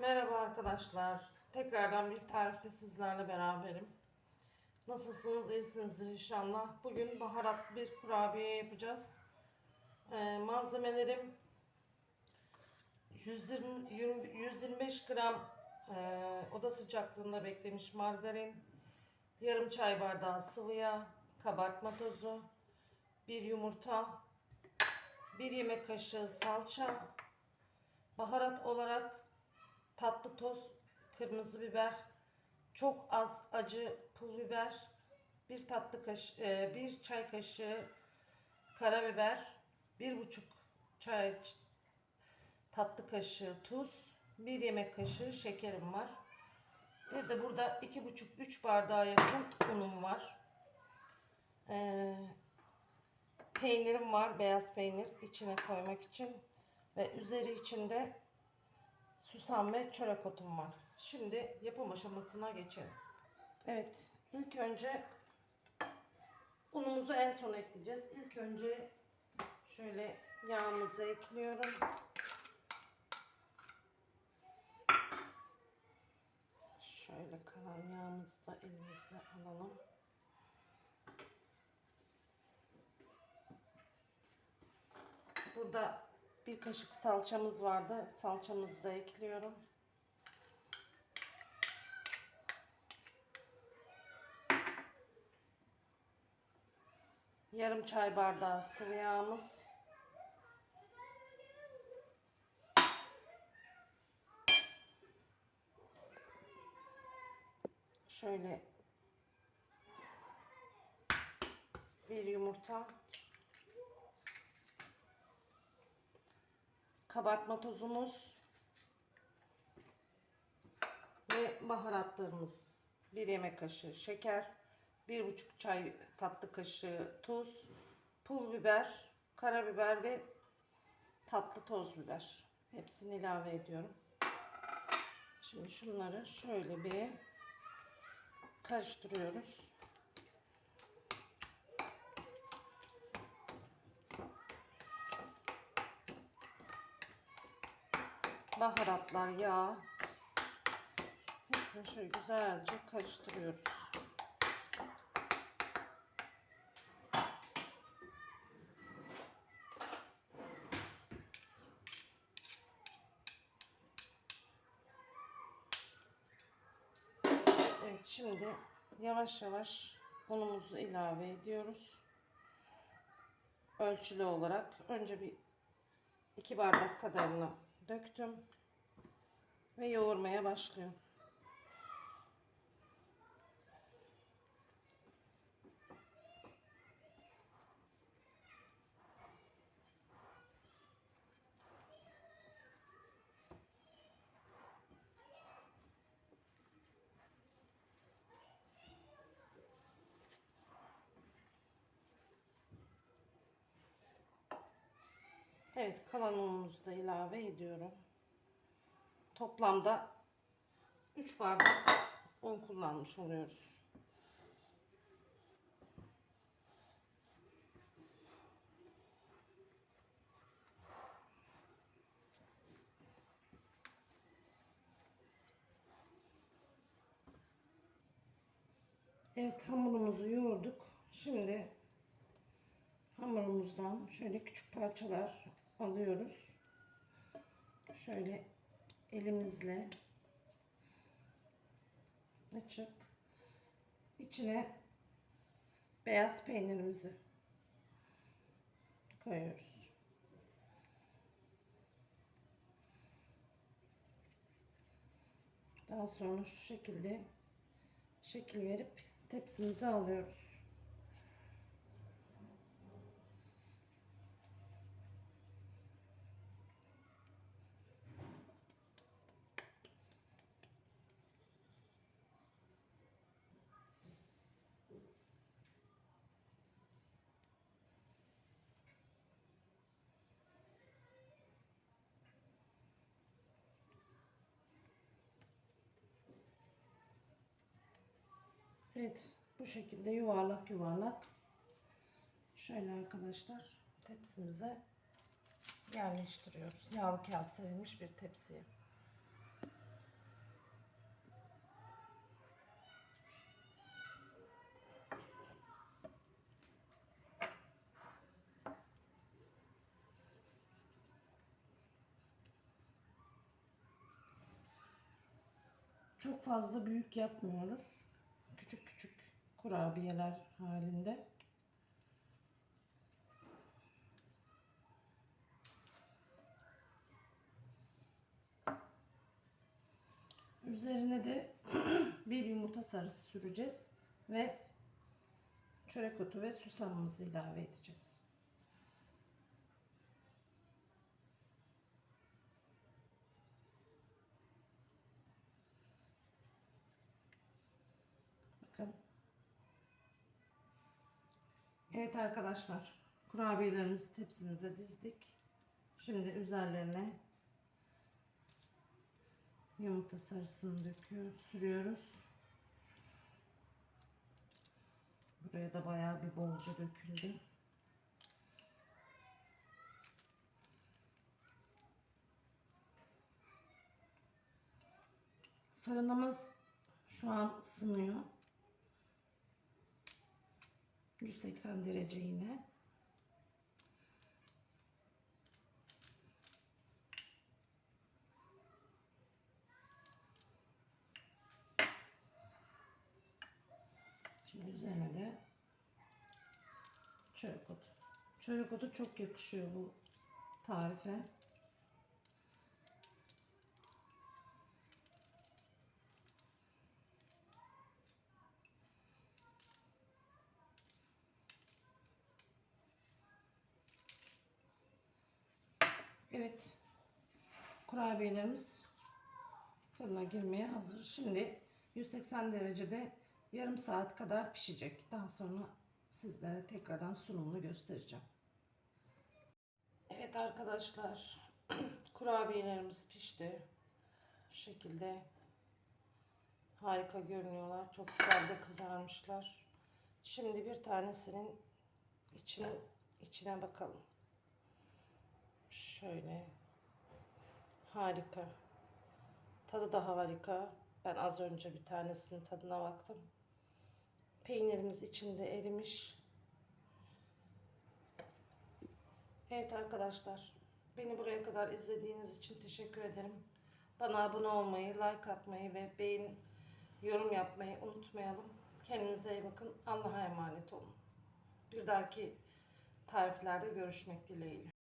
Merhaba arkadaşlar. Tekrardan bir tarifte sizlerle beraberim. Nasılsınız? İyisinizdir inşallah. Bugün baharat bir kurabiye yapacağız. Ee, malzemelerim 120, 125 gram e, oda sıcaklığında beklemiş margarin, yarım çay bardağı sıvı yağ, kabartma tozu, bir yumurta, bir yemek kaşığı salça, baharat olarak tatlı toz, kırmızı biber, çok az acı pul biber, bir tatlı kaş, e, bir çay kaşığı karabiber, bir buçuk çay tatlı kaşığı tuz, bir yemek kaşığı şekerim var. Bir de burada iki buçuk üç bardağa yakın unum var. Ee, peynirim var, beyaz peynir içine koymak için ve üzeri içinde susam ve çörek otum var. Şimdi yapım aşamasına geçelim. Evet, ilk önce unumuzu en son ekleyeceğiz. İlk önce şöyle yağımızı ekliyorum. Şöyle kalan yağımızı da elimizle alalım. Burada bir kaşık salçamız vardı. Salçamızı da ekliyorum. Yarım çay bardağı sıvı yağımız. Şöyle bir yumurta. Kabartma tozumuz ve baharatlarımız. Bir yemek kaşığı şeker, bir buçuk çay tatlı kaşığı tuz, pul biber, karabiber ve tatlı toz biber. Hepsini ilave ediyorum. Şimdi şunları şöyle bir karıştırıyoruz. Baharatlar, yağ hepsini şöyle güzelce karıştırıyoruz. Evet şimdi yavaş yavaş unumuzu ilave ediyoruz. Ölçülü olarak önce bir iki bardak kadarını döktüm ve yoğurmaya başlıyorum. Evet kalan unumuzu da ilave ediyorum. Toplamda 3 bardak un kullanmış oluyoruz. Evet hamurumuzu yoğurduk. Şimdi hamurumuzdan şöyle küçük parçalar alıyoruz. Şöyle elimizle açıp içine beyaz peynirimizi koyuyoruz. Daha sonra şu şekilde şekil verip tepsimize alıyoruz. Evet bu şekilde yuvarlak yuvarlak şöyle arkadaşlar tepsimize yerleştiriyoruz. Yağlı kağıt serilmiş bir tepsiye. Çok fazla büyük yapmıyoruz. Kurabiyeler halinde. Üzerine de bir yumurta sarısı süreceğiz ve çörek otu ve susamımızı ilave edeceğiz. Bakın. Evet arkadaşlar. Kurabiyelerimizi tepsimize dizdik. Şimdi üzerlerine yumurta sarısını döküyoruz, sürüyoruz. Buraya da bayağı bir bolca döküldü. Fırınımız şu an ısınıyor. 180 derece yine. Şimdi üzerine de çörek otu. Çörek otu çok yakışıyor bu tarife. Evet. Kurabiyelerimiz fırına girmeye hazır. Şimdi 180 derecede yarım saat kadar pişecek. Daha sonra sizlere tekrardan sunumunu göstereceğim. Evet arkadaşlar. Kurabiyelerimiz pişti. Bu şekilde harika görünüyorlar. Çok güzel de kızarmışlar. Şimdi bir tanesinin içine, içine bakalım. Şöyle. Harika. Tadı da harika. Ben az önce bir tanesinin tadına baktım. Peynirimiz içinde erimiş. Evet arkadaşlar. Beni buraya kadar izlediğiniz için teşekkür ederim. Bana abone olmayı, like atmayı ve beğen, yorum yapmayı unutmayalım. Kendinize iyi bakın. Allah'a emanet olun. Bir dahaki tariflerde görüşmek dileğiyle.